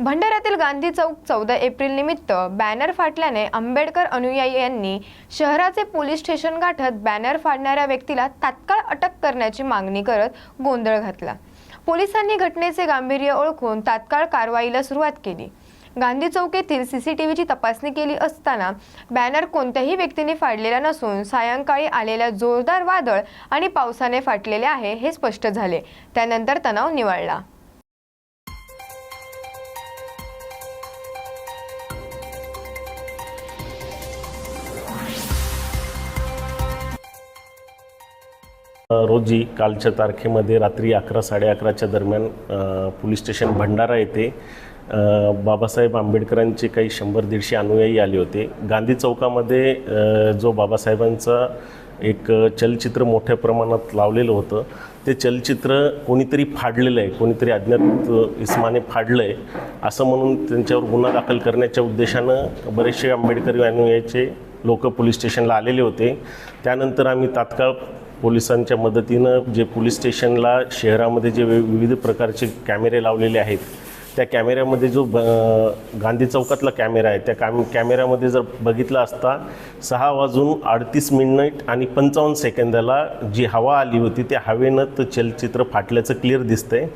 भंडाऱ्यातील गांधी चौक चौदा एप्रिल निमित्त बॅनर फाटल्याने आंबेडकर अनुयायी यांनी शहराचे पोलीस स्टेशन गाठत बॅनर फाडणाऱ्या व्यक्तीला तात्काळ अटक करण्याची मागणी करत गोंधळ घातला. पोलिसांनी घटनेचे गांभीर्य ओळखून तात्काळ कारवाईला सुरुवात केली. गांधी चौक येथील सीसीटीव्हीची तपासणी केली असताना बॅनर कोणत्याही व्यक्तीने फाडलेला नसून सायंकाळी आलेल्या जोरदार वादळ आणि पावसाने फाटलेले आहे हे स्पष्ट झाले. त्यानंतर तणाव निवळला. रोजी कालच्या तारखेमध्ये रात्री अकरा साडे अकराच्या दरम्यान पोलीस स्टेशन भंडारा येथे बाबासाहेब आंबेडकरांचे काही शंभर दीडशे अनुयायी आले होते. गांधी चौकामध्ये जो बाबासाहेबांचा एक चलचित्र मोठ्या प्रमाणात लावलेलं होतं ते चलचित्र कोणीतरी फाडलेलं आहे कोणीतरी अज्ञात इस्माने फाडलं आहे असं म्हणून त्यांच्यावर गुन्हा दाखल करण्याच्या उद्देशानं बरेचसे आंबेडकरी अनुयायाचे लोक पोलीस स्टेशनला आलेले होते. त्यानंतर आम्ही तात्काळ पोलिसांच्या मदतीनं जे पोलीस स्टेशनला शहरामध्ये जे विविध प्रकारचे कॅमेरे लावलेले आहेत त्या कॅमेऱ्यामध्ये जो ब गांधी चौकातला कॅमेरा आहे त्या कॅम कॅमेऱ्यामध्ये जर बघितला असता सहा वाजून अडतीस मिनिट आणि पंचावन्न सेकंदाला जी हवा आली होती त्या हवेनं तर चलचित्र फाटल्याचं क्लिअर दिसतंय.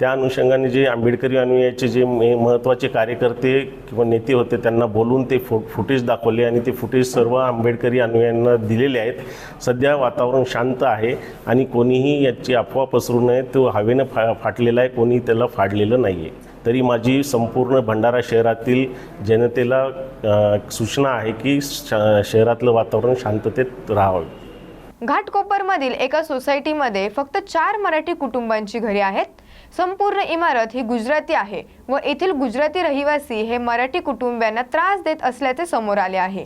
त्या अनुषंगाने जे आंबेडकरी अनुयायाचे जे मे महत्त्वाचे कार्यकर्ते किंवा नेते होते त्यांना बोलून ते फो फुटेज दाखवले आणि ते फुटेज सर्व आंबेडकरी अनुयायांना दिलेले आहेत. सध्या वातावरण शांत आहे आणि कोणीही याची अफवा पसरू नये तो हवेनं फा फाटलेला आहे कोणी त्याला फाडलेलं नाही आहे तरी माझी संपूर्ण भंडारा शहरातील जनतेला सूचना आहे की श शहरातलं वातावरण शांततेत राहावं. घाटकोपरमधील एका सोसायटीमध्ये फक्त चार मराठी कुटुंबांची घरे आहेत. संपूर्ण इमारत ही गुजराती आहे व येथील गुजराती रहिवासी हे मराठी कुटुंबियांना त्रास देत असल्याचे समोर आले आहे.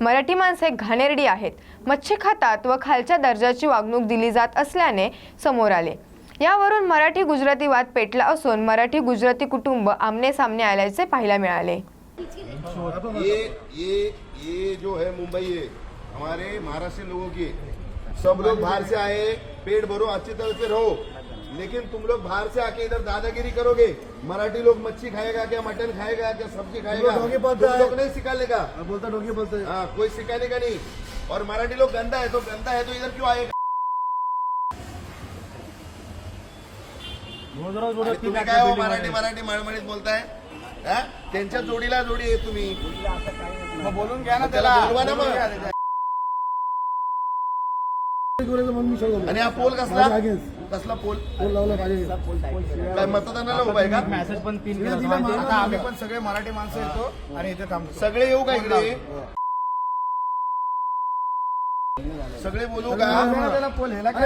मराठी माणसे घाणेरडी आहेत. मच्छी खातात व खालच्या दर्जाची वागणूक दिली जात असल्याने समोर आले. यावरून मराठी गुजराती वाद पेटला असून मराठी गुजराती कुटुंब आमने सामने आल्याचे पाहायला मिळाले. ये ये ये जो है मुंबई है हमारे महाराष्ट्र लोगों की सब लोग बाहर से आए पेट भरो अच्छी तरह से रहो। लेकिन तुम लोग बाहर से आके इधर दादागिरी करोगे? मराठी लोग मच्छी खाएगा क्या मटन खाएगा क्या सब्जी खाएगा? तुम बोलता। लोग नहीं सिखाने बोलता डोंगी बोलते हाँ। कोई सिखाने का नहीं। और मराठी लोग गंदा है तो गंदा है तो इधर क्यों आएगा? तुम्ही काय हो मराठी मराठी मळमळीत बोलताय? हा? त्यांच्या जोडीला जोडी आहे तुम्ही. बोलून घ्या ना त्याला. बोलवा ना मग. आणि हा पोल कसला. कसला पोल? बोल लावला पाहिजे. काय मतदानाला उभा आहे का? मेसेज पण तीन आता आम्ही. पण सगळे मराठी माणसं येतो आणि इथे थांबतो. सगळे येऊ का इकडे? सगळे बोलू का?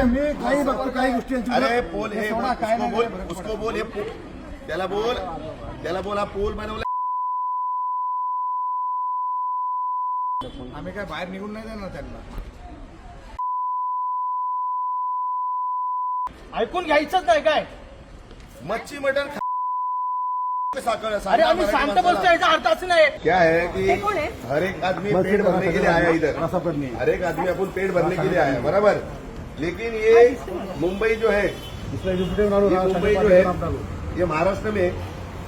मी काही बघतो काही गोष्टी अरे पोल हे उसको बोल उसको बोल हे पोल. त्याला बोल त्याला बोल हा पोल बनवला. आम्ही काय बाहेर निघून नाही देणार त्यांना. ऐकून घ्यायचंच नाही काय? मच्छी मटन खा- साखर अरे आम्ही शांत बसतो याचा अर्थ असं नाही क्या है कि हर एक आदमी पेट भरने के लिए आया इधर। हर एक आदमी अपन पेट भरने के लिए आया बराबर। लेकिन ये मुंबई जो है ये मुंबई जो है ये महाराष्ट्र में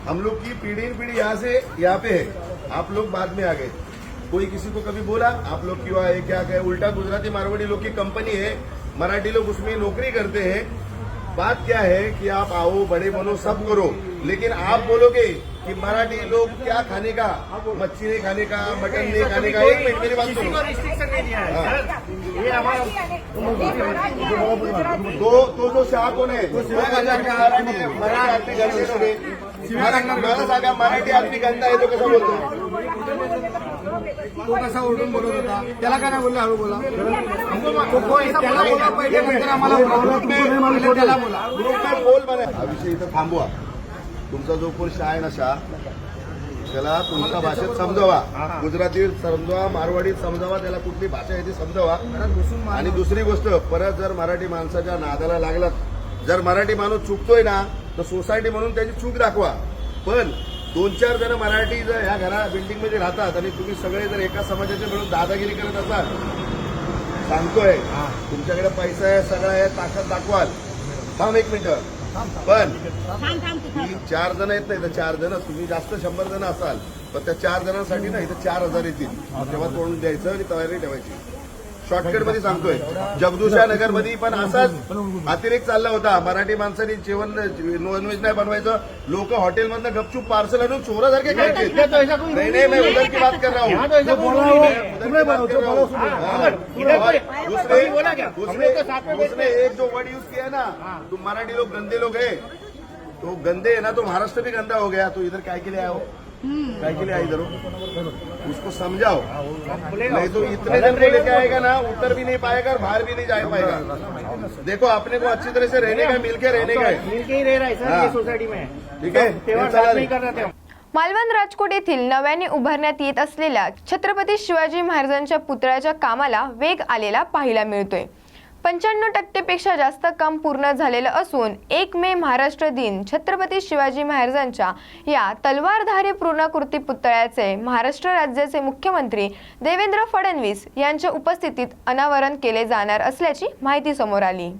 हम लोग की पीढ़ी पीढ़ी यहाँ से यहाँ पे है। आप लोग बाद में आ गए। कोई किसी को कभी बोला आप लोग क्यों आए क्या कहे उल्टा गुजराती मारवाड़ी लोग की कंपनी है मराठी लोग उसमें नौकरी करते हैं। बात क्या है कि आप आओ बड़े बनो सब करो। लेकिन आप बोलोगे कि मराठी लोग क्या खाने का? मच्छी नहीं खाने का मटन नहीं खाने का? एक मिनट मेरी बात सुनो। रिस्ट्रिक्शन नहीं दिया है। हाँ। सर, ये हमारा तो तो जो शाह कोण आहे मराठी मला सांगा मराठी आदमी गंदा आहे तो कसा बोलतो तो कसा ओरडून बोलत होता? त्याला काय नाही बोलला हळू बोला. तो कोण- त्याला बोला पहिले नंतर आम्हाला बोला. पहिले त्याला बोला. ग्रुप में बोल बना हा विषय इथं थांबवा. तुमचा जो कोण शाह आहे ना शाह त्याला तुमच्या भाषेत समजावा. गुजरातीत समजावा मारवाडीत समजावा त्याला कुठली भाषा आहे ती समजावा. आणि दुसरी गोष्ट परत जर मराठी माणसाच्या नादाला लागलात जर मराठी माणूस चुकतोय ना तर सोसायटी म्हणून त्याची चूक दाखवा. पण दोन चार जण मराठी जर ह्या घरा बिल्डिंगमध्ये राहतात आणि तुम्ही सगळे जर एका समाजाचे मिळून दादागिरी करत असाल सांगतोय तुमच्याकडे पैसा आहे सगळं आहे ताकद दाखवाल. थांब एक मिनिट. पण ही चार जण येत नाही तर चार जण. तुम्ही जास्त शंभर जण असाल पण त्या चार जणांसाठी ना इथं चार हजार येतील. तेव्हा तोंड द्यायचं आणि तयारी ठेवायची. शॉर्टकटमध्ये सांगतोय जगदूशा नगरमध्ये पण असाच अतिरेक चालला होता मराठी माणसांनी जेवण नॉनव्हेज नाही बनवायचं लोक हॉटेलमधनं गपचूप पार्सल आणून चोरासारखे खायचे नाही नाही मैं उधर की बात कर रहा हूँ मैं उधर की बात कर रहा हूँ हाँ, और दूसरे दूसरे उसने एक जो वर्ड यूज किया ना तुम मराठी लोग गंदे लोग है तो गंदे है ना तो महाराष्ट्र भी गंदा हो गया तो इधर काय के लिए आए हो काय के लिए आए इधर हो उसको समझाओ नहीं तो इतने दिन को लेके आएगा ना उत्तर भी नहीं पाएगा और बाहर भी नहीं जा पाएगा। देखो अपने को अच्छी तरह से रहने का मिलके रहने का है। मिलके ही रह रहा है सर। ये सोसाइटी में। ठीक है. मालवण राजकोट येथील नव्याने उभारण्यात येत असलेल्या छत्रपती शिवाजी महाराजांच्या पुतळ्याच्या कामाला वेग आलेला पाहायला मिळतोय. पंच्याण्णव टक्केपेक्षा जास्त काम पूर्ण झालेलं असून एक मे महाराष्ट्र दिन छत्रपती शिवाजी महाराजांच्या या तलवारधारी पूर्णाकृती पुतळ्याचे महाराष्ट्र राज्याचे मुख्यमंत्री देवेंद्र फडणवीस यांच्या उपस्थितीत अनावरण केले जाणार असल्याची माहिती समोर आली.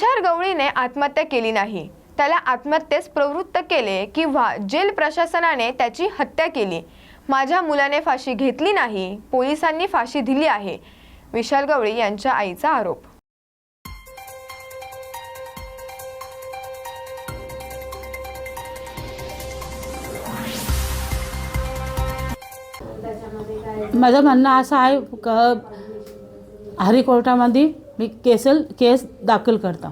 तुषार गवळीने आत्महत्या केली नाही. त्याला आत्महत्येस प्रवृत्त केले किंवा जेल प्रशासनाने त्याची हत्या केली. माझ्या मुलाने फाशी घेतली नाही पोलिसांनी फाशी दिली आहे विशाल गवळी यांच्या आईचा आरोप. माझं म्हणणं असं आहे क हरिकोर्टामध्ये मी केसल केस दाखल करतो.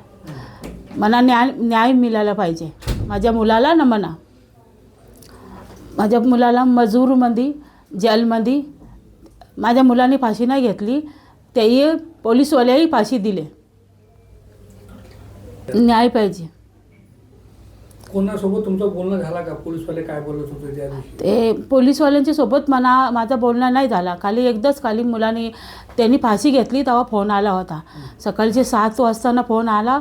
मला न्याय न्याय मिळाला पाहिजे. माझ्या मुलाला ना म्हणा. माझ्या मुलाला मजूरमध्ये जेलमध्ये माझ्या मुलाने फाशी नाही घेतली तेही पोलीसवाल्याही फाशी दिले. न्याय पाहिजे. कोणासोबत तुमचं बोलणं झाला का? पोलीसवाले काय बोलत होते त्या दिवशी? ते पोलीसवाल्यांच्या सोबत म्हणा माझा बोलणं नाही झाला. खाली एकदाच खाली मुलांनी त्यांनी फाशी घेतली तेव्हा फोन आला होता. सकाळचे सात वाजताना फोन आला.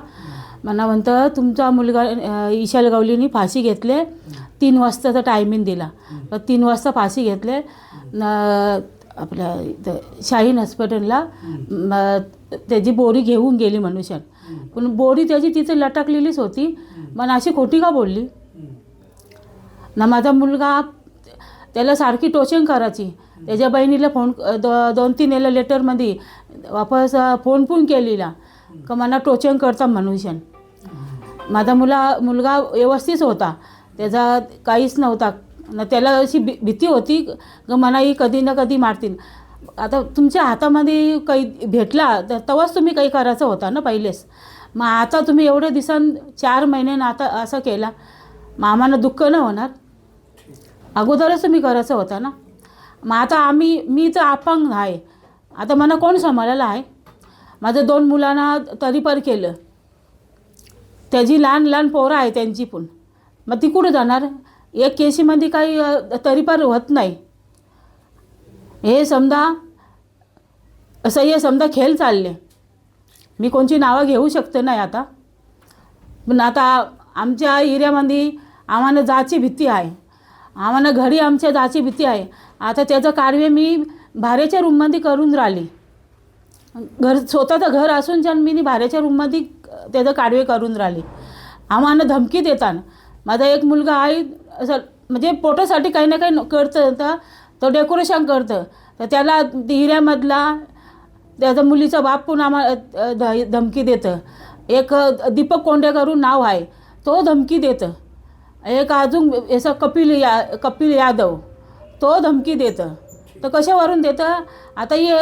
मला म्हणतं तुमचा मुलगा अं, इशाल गवलीनी फाशी घेतले. तीन वाजताचा टायमिंग दिला. तर तीन वाजता फाशी घेतले. आपल्या शाहीन हॉस्पिटलला त्याची बोरी घेऊन गेली मनुष्यात पण बोरी त्याची तिथे लटकलेलीच होती. मग अशी खोटी का बोलली? ना माझा मुलगा त्याला सारखी टोचिंग करायची. त्याच्या बहिणीला फोन दो दोन तीन याला लेटरमध्ये वापस फोन पण केलेला. का मला टोचिंग करता मनुष्यन माझा मुला मुलगा व्यवस्थित होता. त्याचा काहीच नव्हता. न त्याला अशी भी भीती होती. का मला ही कधी ना कधी मारतील. आता तुमच्या हातामध्ये काही भेटला तर तेव्हाच तुम्ही काही करायचं होता ना पहिलेच. मग आता तुम्ही एवढ्या दिवसां चार महिन्यानं आता असं केला मग आम्हाला दुःख न होणार. अगोदरच तुम्ही करायचं होता ना. मग आता आम्ही मी तर अपंग आहे. आता मला कोण सांभाळायला आहे? माझं दोन मुलांना तरी पर केलं. त्याची लहान लहान पोरं आहे त्यांची पण. मग ती कुठं जाणार? एक केशीमध्ये काही तरी तरीपार होत नाही. हे समजा असं हे समजा खेळ चालले. मी कोणची नावं घेऊ शकते नाही आता. पण आता आमच्या एरियामध्ये आम्हाला जाची भीती आहे. आम्हाला घरी आमच्या जाची भीती आहे. आता त्याचं कार्य मी भाऱ्याच्या रूममध्ये करून राहिली. घर स्वतःचं घर असून छान मी भाऱ्याच्या रूममध्ये त्याचं कार्य करून राहिली. आम्हाला धमकी देताना. माझा एक मुलगा आहे असं म्हणजे पोटासाठी काही ना काही न- करतं तर तो डेकोरेशन करतं. तर त्याला हिऱ्यामधला त्याचा मुलीचा बाप पण आम्हाला धमकी देतं. एक दीपक कोंडेकरून नाव आहे. तो धमकी देतं. एक अजून याचा कपिल या कपिल यादव तो धमकी देतं. तर कशावरून देतं? आता हे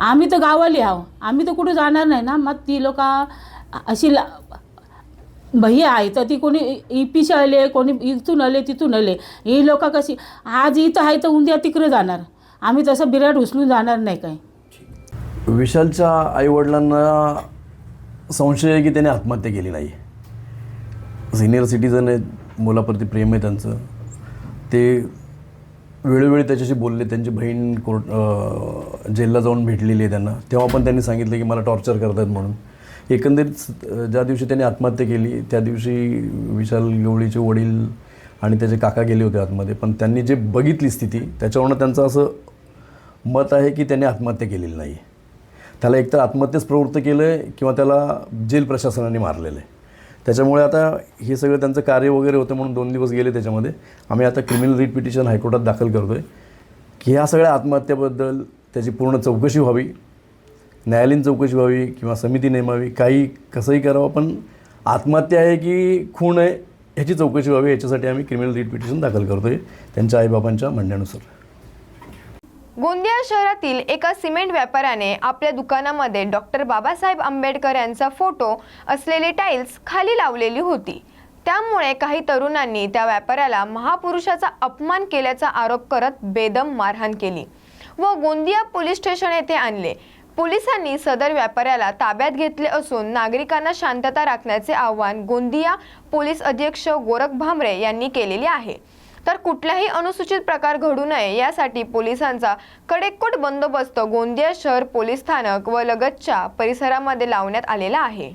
आम्ही तर गावाली आहो. आम्ही तर कुठं जाणार नाही ना? मग ती लोक अशी ला भैया आहे तर ती कोणी इपीशी आले कोणी इथून आले तिथून आले. ही लोक कशी आज इथं आहे तर उद्या तिकडे जाणार. आम्ही तसं बिराट उचलून जाणार नाही काही. विशालच्या आईवडिलांना संशय आहे की त्याने आत्महत्या केली नाही. सिनियर सिटीजन आहेत मुलाप्रती प्रेम आहे त्यांचं. ते वेळोवेळी त्याच्याशी बोलले त्यांची बहीण कोर्ट जेलला जाऊन भेटलेली आहे त्यांना. तेव्हा पण त्यांनी सांगितलं की मला टॉर्चर करतात म्हणून. एकंदरीत ज्या दिवशी त्याने आत्महत्या केली त्या दिवशी विशाल गवळीचे वडील आणि त्याचे काका गेले होते आतमध्ये. पण त्यांनी जे बघितली स्थिती त्याच्यावरनं त्यांचं असं मत आहे की त्यांनी आत्महत्या केलेली नाही. त्याला एकतर आत्महत्येच प्रवृत्त केलं आहे किंवा त्याला जेल प्रशासनाने मारलेलं आहे त्याच्यामुळे आता हे सगळं त्यांचं कार्य वगैरे होतं म्हणून दोन दिवस गेले त्याच्यामध्ये. आम्ही आता क्रिमिनल रिट पिटिशन हायकोर्टात दाखल करतो आहे की ह्या सगळ्या आत्महत्येबद्दल त्याची पूर्ण चौकशी व्हावी. न्यायालयीन चौकशी व्हावी किंवा समिती नेमावी काही कसंही करावं पण आत्महत्या आहे की खून आहे ह्याची चौकशी व्हावी याच्यासाठी आम्ही क्रिमिनल रीट पिटिशन दाखल करतो आहे त्यांच्या आईबाबांच्या म्हणण्यानुसार. गोंदिया शहरातील एका सिमेंट व्यापाऱ्याने आपल्या दुकानामध्ये डॉक्टर बाबासाहेब आंबेडकर यांचा फोटो असलेले टाईल्स खाली लावलेली होती. त्यामुळे काही तरुणांनी त्या व्यापाऱ्याला महापुरुषाचा अपमान केल्याचा आरोप करत बेदम मारहाण केली व गोंदिया पोलीस स्टेशन येथे आणले. पोलिसांनी सदर व्यापाऱ्याला ताब्यात घेतले असून नागरिकांना शांतता राखण्याचे आवाहन गोंदिया पोलीस अधीक्षक गोरख भामरे यांनी केलेले आहे. तर कुठलाही अनुसूचित प्रकार घडू नये यासाठी पोलिसांचा कडेकोट बंदोबस्त गोंदिया शहर पोलीस स्थानक व लगतच्या परिसरामध्ये लावण्यात आलेला आहे.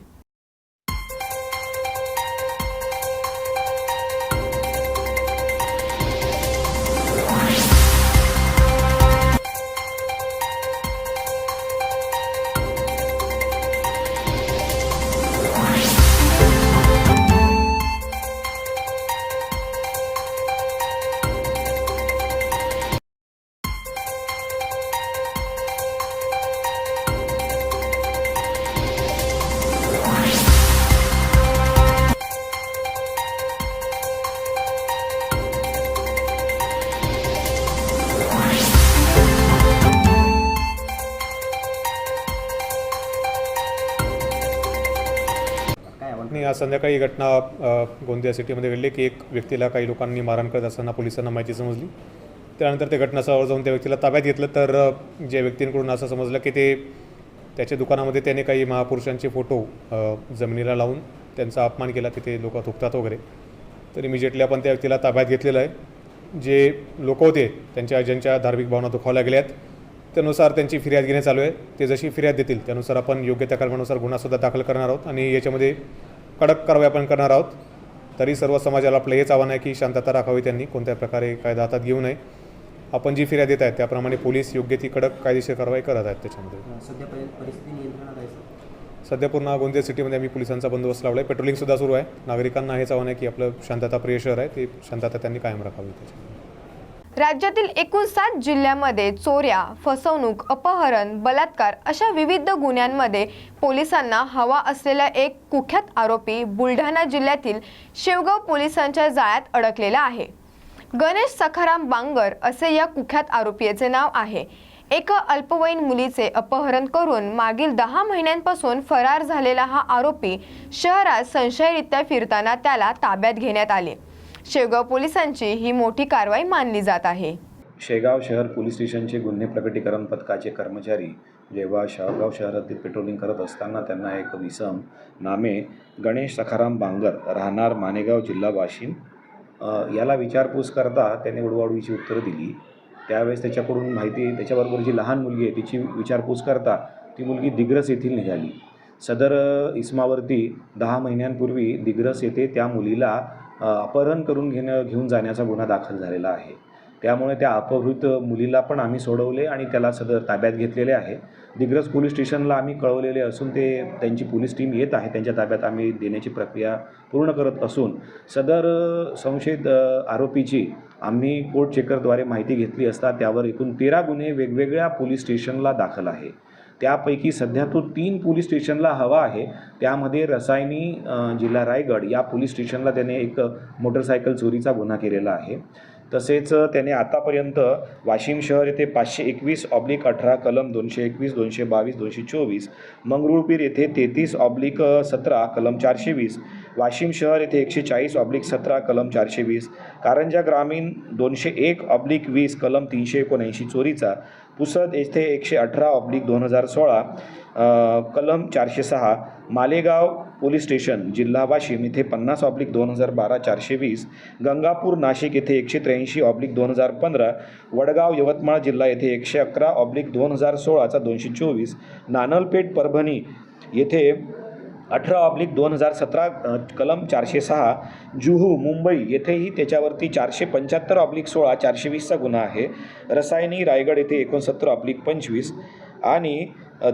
संध्याकाळी घटना गोंदिया सिटीमध्ये घडली की एक व्यक्तीला काही लोकांनी मारहाण करत असताना पोलिसांना माहिती समजली. त्यानंतर ते घटनास्थळावर जाऊन त्या व्यक्तीला ताब्यात घेतलं. तर ज्या व्यक्तींकडून असं समजलं की ते त्याच्या दुकानामध्ये त्याने काही महापुरुषांचे फोटो जमिनीला लावून त्यांचा अपमान केला. तिथे लोक थुकतात वगैरे. तर इमिजिएटली आपण त्या व्यक्तीला ताब्यात घेतलेलं आहे. जे लोक होते त्यांच्या ज्यांच्या धार्मिक भावना दुखावल्या आहेत त्यानुसार त्यांची फिर्याद घेणे चालू आहे. ते जशी फिर्याद देतील त्यानुसार आपण योग्य त्या कलमानुसार गुन्हासुद्धा दाखल करणार आहोत. आणि याच्यामध्ये कडक कारवाई आपण करणार आहोत. तरी सर्व समाजाला आपलं हेच आव्हान आहे की शांतता राखावी त्यांनी. कोणत्या प्रकारे कायदा हातात घेऊ नये. आपण जी फिर्याद देत आहेत त्याप्रमाणे पोलीस योग्य ती कडक कायदेशीर कारवाई करत आहेत त्याच्यामध्ये. सध्या पूर्ण गोंदिया सिटीमध्ये आम्ही पोलिसांचा बंदोबस्त लावला आहे पेट्रोलिंगसुद्धा सुरू आहे. नागरिकांना हेच आव्हान आहे की आपलं शांतताप्रिय शहर आहे. ते शांतता त्यांनी कायम राखावी त्याच्यामध्ये. राज्यातील एकूण सात जिल्ह्यामध्ये चोऱ्या फसवणूक अपहरण बलात्कार अशा विविध गुन्ह्यांमध्ये पोलिसांना हवा असलेला एक कुख्यात आरोपी बुलढाणा जिल्ह्यातील शेवगाव पोलिसांच्या जाळ्यात अडकलेला आहे. गणेश सखाराम बांगर असे या कुख्यात आरोपीचे नाव आहे. एका अल्पवयीन मुलीचे अपहरण करून मागील दहा महिन्यांपासून फरार झालेला हा आरोपी शहरात संशयरित्या फिरताना त्याला ताब्यात घेण्यात आले. शेवगाव पोलिसांची ही मोठी कारवाई मानली जात आहे. शेगाव शहर पोलीस स्टेशनचे गुन्हे प्रकटीकरण पथकाचे कर्मचारी जेव्हा शाळगाव शहरातील पेट्रोलिंग करत असताना त्यांना एक विसम नामे गणेश सखाराम बांगर राहणार मानेगाव जिल्हा वाशिम याला विचारपूस करता त्याने उडवाडवीची उत्तरं दिली. त्यावेळेस त्याच्याकडून माहिती त्याच्याबरोबर जी लहान मुलगी आहे तिची विचारपूस करता ती मुलगी दिग्रस येथील निघाली. सदर अ, इसमावरती दहा महिन्यांपूर्वी दिग्रस येथे त्या मुलीला अपहरण करून घेणं घेऊन जाण्याचा गुन्हा दाखल झालेला आहे. त्यामुळे त्या अपहृत मुलीला पण आम्ही सोडवले आणि त्याला सदर ताब्यात घेतलेले आहे. दिग्रज पोलीस स्टेशनला आम्ही कळवलेले असून ते त्यांची पोलीस टीम येत आहे. त्यांच्या ताब्यात आम्ही देण्याची प्रक्रिया पूर्ण करत असून सदर संशयित आरोपीची आम्ही कोर्ट चेकरद्वारे माहिती घेतली असता त्यावर एकूण तेरा गुन्हे वेगवेगळ्या पोलीस स्टेशनला दाखल आहे. त्यापैकी सध्या तो तीन पोलीस स्टेशनला हवा आहे. त्यामध्ये रसायनी जिल्हा रायगड या पोलीस स्टेशनला त्याने एक मोटरसायकल चोरीचा गुन्हा केलेला आहे. तसेच त्याने आतापर्यंत वाशिम शहर येथे पाचशे एकवीस ऑब्लिक अठरा कलम दोनशे एकवीस दोनशे बावीस दोनशे चोवीस मंगरुळपीर येथे तेहतीस ऑब्लिक सतरा कलम चारशे वीस वाशिम शहर येथे एकशे चाळीस ऑब्लिक सतरा कलम चारशे वीस कारंजा ग्रामीण दोनशे एक ऑब्लिक वीस कलम तीनशे एकोणऐंशी चोरीचा पुसद येथे एकशे अठरा ऑब्लिक दोन हजार सोळा कलम चारशे सहा मालेगाव पोलीस स्टेशन जिल्हा वाशिम इथे पन्नास ऑब्लिक दोन हजार बारा चारशे वीस गंगापूर नाशिक येथे एकशे त्र्याऐंशी ऑब्लिक दोन हजार पंधरा वडगाव यवतमाळ जिल्हा येथे एकशे अकरा ऑब्लिक दोन हजार सोळाचा दोनशे चोवीस नानलपेठ परभणी येथे अठरा ऑब्लिक दोन हजार सतरा कलम चारशे सहा जुहू मुंबई येथेही त्याच्यावरती चारशे पंच्याहत्तर ऑब्लिक सोळा चारशे वीसचा गुन्हा आहे. रसायनी रायगड येथे एकोणसत्तर ऑब्लिक पंचवीस आणि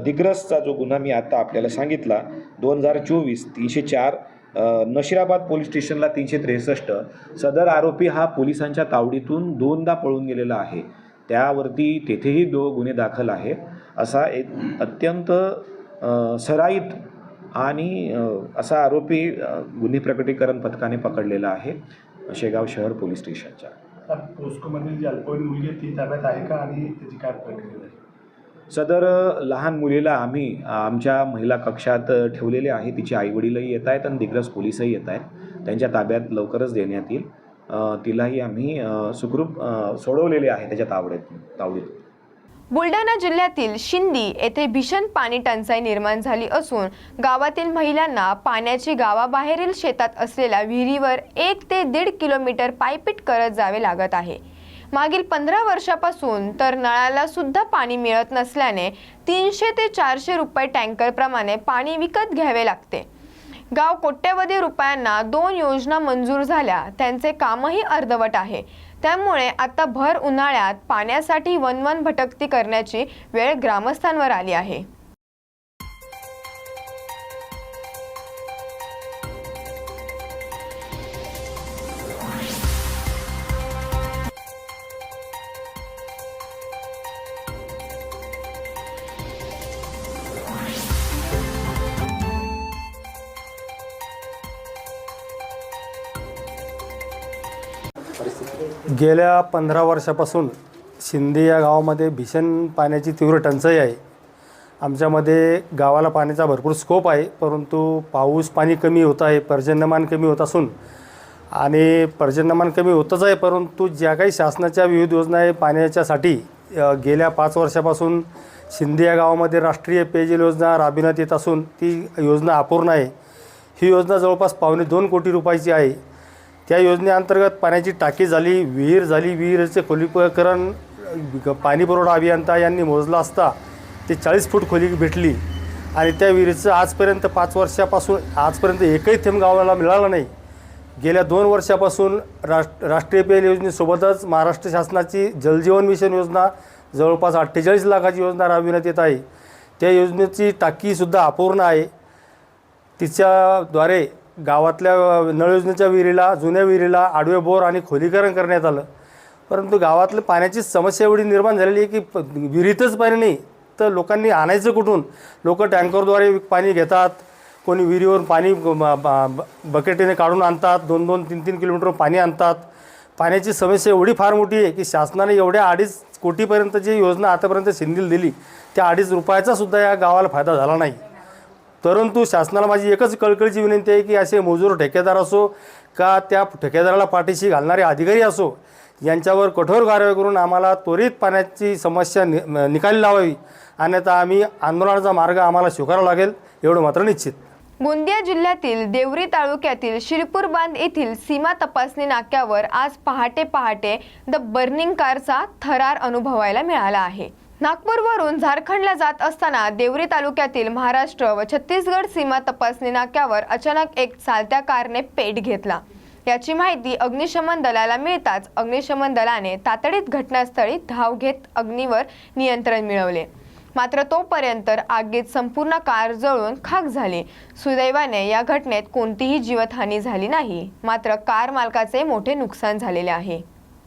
दिग्रसचा जो गुन्हा मी आत्ता आपल्याला सांगितला दोन हजार चोवीस तीनशे चार नशिराबाद पोलीस स्टेशनला तीनशे त्रेसष्ट. सदर आरोपी हा पोलिसांच्या तावडीतून दोनदा पळून गेलेला आहे. त्यावरती तेथेही दो गुन्हे दाखल आहे. असा एक अत्यंत सराईत आणि असा आरोपी गुन्हे प्रकटीकरण पथकाने पकडलेला आहे शेगाव शहर पोलीस स्टेशनच्या. पोस्कोमधील जी अल्पवयीन मुलगी आहे ती ताब्यात आहे का आणि त्याची काय प्रक्रिया आहे? सदर लहान मुलीला आम्ही आमच्या महिला कक्षात ठेवलेले आहे. तिचे आईवडीलही येत आहेत आणि दिग्रस पोलीसही येत आहेत. त्यांच्या ताब्यात लवकरच देण्यात येईल. तिलाही आम्ही सुखरूप सोडवलेले आहे त्याच्या तावडीत तावडीत. बुलढाणा जिल्ह्यातील शिंदी येथे भीषण पाणी टंचाई निर्माण झाली असून गावातील महिलांना पाण्याची गावाबाहेरील शेतात असलेल्या विहिरीवर एक ते दीड किलोमीटर पायपीट करत जावे लागत आहे. मागील पंधरा वर्षापासून तर नळाला सुद्धा पाणी मिळत नसल्याने तीनशे ते चारशे रुपये टँकरप्रमाणे पाणी विकत घ्यावे लागते. गाव कोट्यवधी रुपयांना दोन योजना मंजूर झाल्या. त्यांचे कामही अर्धवट आहे. त्यामुळे आता भर उन्हाळ्यात पाण्यासाठी वनवन भटकती करण्याची वेळ ग्रामस्थांवर आली आहे. गेल्या पंधरा वर्षापासून शिंदे या गावामध्ये भीषण पाण्याची तीव्र टंचाई आहे. आमच्यामध्ये गावाला पाण्याचा भरपूर स्कोप आहे परंतु पाऊस पाणी कमी होत आहे पर्जन्यमान कमी होत असून आणि पर्जन्यमान कमी होतच आहे परंतु ज्या काही शासनाच्या विविध योजना आहे पाण्याच्यासाठी गेल्या पाच वर्षापासून शिंदे या गावामध्ये राष्ट्रीय पेयजल योजना राबविण्यात येत असून ती योजना अपूर्ण आहे. ही योजना जवळपास पावणे दोन कोटी रुपयाची आहे. त्या योजनेअंतर्गत पाण्याची टाकी झाली विहीर झाली. विहिरीचे खोलीकरण अ, पाणी पुरवठा अभियंता यांनी मोजला असता ते चाळीस फूट खोली भेटली आणि त्या विहिरीचं आजपर्यंत पाच वर्षापासून आजपर्यंत एकही थेंब गावाला मिळाला नाही. गेल्या दोन वर्षापासून राष्ट्र राष्ट्रीय पेय योजनेसोबतच महाराष्ट्र शासनाची जलजीवन मिशन योजना जवळपास अठ्ठेचाळीस लाखाची योजना राबविण्यात येत आहे. त्या योजनेची टाकीसुद्धा अपूर्ण आहे. तिच्याद्वारे गावातल्या नळ योजनेच्या विहिरीला जुन्या विहिरीला आडवे बोर आणि खोलीकरण करण्यात आलं. परंतु गावातलं पाण्याची समस्या एवढी निर्माण झालेली आहे की विहिरीतच पाणी नाही. तर लोकांनी आणायचं कुठून? लोक टँकरद्वारे पाणी घेतात. कोणी विहिरीवरून पाणी ब- बकेटीने काढून आणतात. दोन दोन तीन तीन किलोमीटर पाणी आणतात. पाण्याची समस्या एवढी फार मोठी आहे की शासनाने एवढ्या अडीच कोटीपर्यंत जी योजना आतापर्यंत सिंधील दिली. त्या अडीच रुपयाचासुद्धा या गावाला फायदा झाला नाही. परंतु शासनाला माझी एकच कळकळीची विनंती आहे की असे मजूर ठेकेदार असो का त्या ठेकेदाराला पाठीशी घालणारे अधिकारी असो यांच्यावर कठोर कारवाई करून आम्हाला त्वरित पाण्याची समस्या नि निकाली लावावी. अन्यथा आम्ही आंदोलनाचा मार्ग आम्हाला स्वीकारावा लागेल एवढं मात्र निश्चित. गोंदिया जिल्ह्यातील देवरी तालुक्यातील शिरपूर बांध येथील सीमा तपासणी नाक्यावर आज पहाटे पहाटे द बर्निंग कारचा थरार अनुभवायला मिळाला आहे. नागपूरवरून झारखंडला जात असताना देवरी तालुक्यातील महाराष्ट्र व छत्तीसगड सीमा तपासणी नाक्यावर अचानक एक चालत्या कारने पेट घेतला. याची माहिती अग्निशमन दलाला मिळताच अग्निशमन दलाने तातडीत घटनास्थळी धाव घेत अग्नीवर नियंत्रण मिळवले. मात्र तोपर्यंत आगीत संपूर्ण कार जळून खाक झाली. सुदैवाने या घटनेत कोणतीही जीवितहानी झाली नाही. मात्र कार मालकाचे मोठे नुकसान झालेले आहे.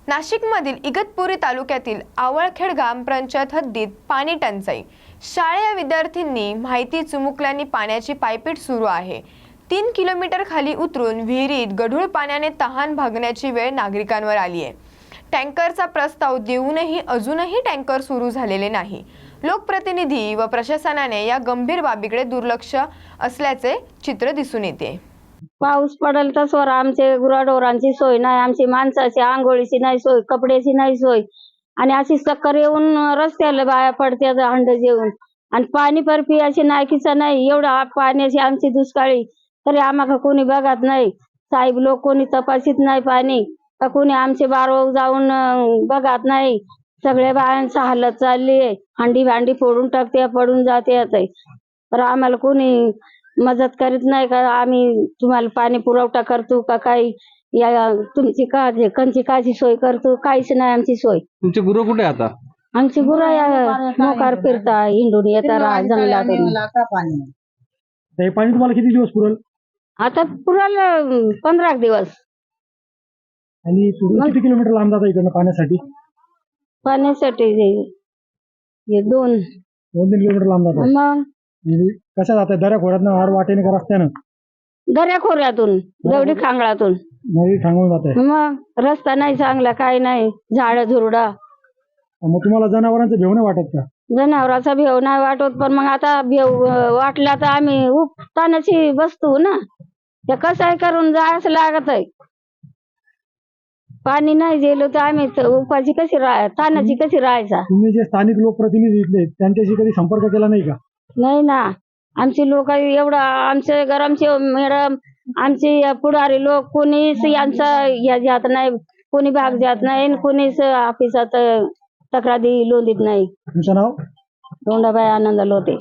नाशिकमधील इगतपुरी तालुक्यातील आवळखेड ग्रामपंचायत हद्दीत पाणी टंचाई. शाळेय विद्यार्थ्यांनी माहिती चुमुकल्याने पाण्याची पायपीट सुरू आहे. तीन किलोमीटर खाली उतरून विहिरीत गढूळ पाण्याने तहान भागण्याची वेळ नागरिकांवर आली आहे. टँकरचा प्रस्ताव देऊनही अजूनही टँकर सुरू झालेले नाही. लोकप्रतिनिधी व प्रशासनाने या गंभीर बाबीकडे दुर्लक्ष असल्याचे चित्र दिसून येते. पाऊस पडेल तसवर आमचे गुराढोरांची सोय नाही आमची माणसाची आंघोळीची नाही सोय कपड्याची नाही सोय. आणि अशी चक्कर येऊन रस्त्याला बाया पडते हंड जेवून आणि पाणी पर पियाची नायकीचं नाही एवढं पाण्याची आमची दुष्काळी. तरी आम्हाला कोणी बघत नाही. साहेब लोक कोणी तपासित नाही पाणी. का कोणी आमचे बारो जाऊन बघत नाही. सगळ्या बायांचं हालत चालली आहे. हंडी भांडी फोडून टाकते पडून जाते तर आम्हाला कोणी मदत करीत नाही का? आम्ही तुम्हाला पाणी पुरवठा करतो का काही? या तुमची का कंची काची सोय करतो? काहीच नाही आमची सोय. तुमचे गुरु कुठे आता? आमची गुरं या मोकार फिरता हिंडून येता जंगलातून हे पाणी तुम्हाला किती दिवस पुरेल? आता पुराला पंधरा दिवस. आणि किती किलोमीटर लांब जाता इकडनं पाण्यासाठी? पाण्यासाठी हे- हे दोन. दोन तीन किलोमीटर लांब जाता. मग म्हणजे कशा जातात दऱ्या खोऱ्यातनं आड वाटेने का रस्त्यानं? दर्याखोऱ्यातून गवडी खांगळातून. नदी थांबून जाते. मग रस्ता नाही चांगला काही नाही झाड झुरडा. मग तुम्हाला जनावरांचं भेव नाही वाटत का? जनावराचा भेव नाही वाटत पण मग आता भेव अं, वाटला तर आम्ही उपतानाची बसतो ना. ते कसं आहे करून जायचं लागत आहे. पाणी नाही गेलो तर आम्ही त- उपाची कशी राह तानाची कशी राहायचा? तुम्ही जे स्थानिक लोकप्रतिनिधी इथले त्यांच्याशी कधी संपर्क केला नाही का? नाही ना. आमची लोक एवढं आमचे गरमचे मॅडम आमचे पुढारी लोक कोणीच यांचा या जात नाही कोणी भाग जात नाही आणि कोणीच ऑफिसात तक्रारी नोंदीत नाही. तुमचं नाव? दोंडाबाई आनंद लोटे.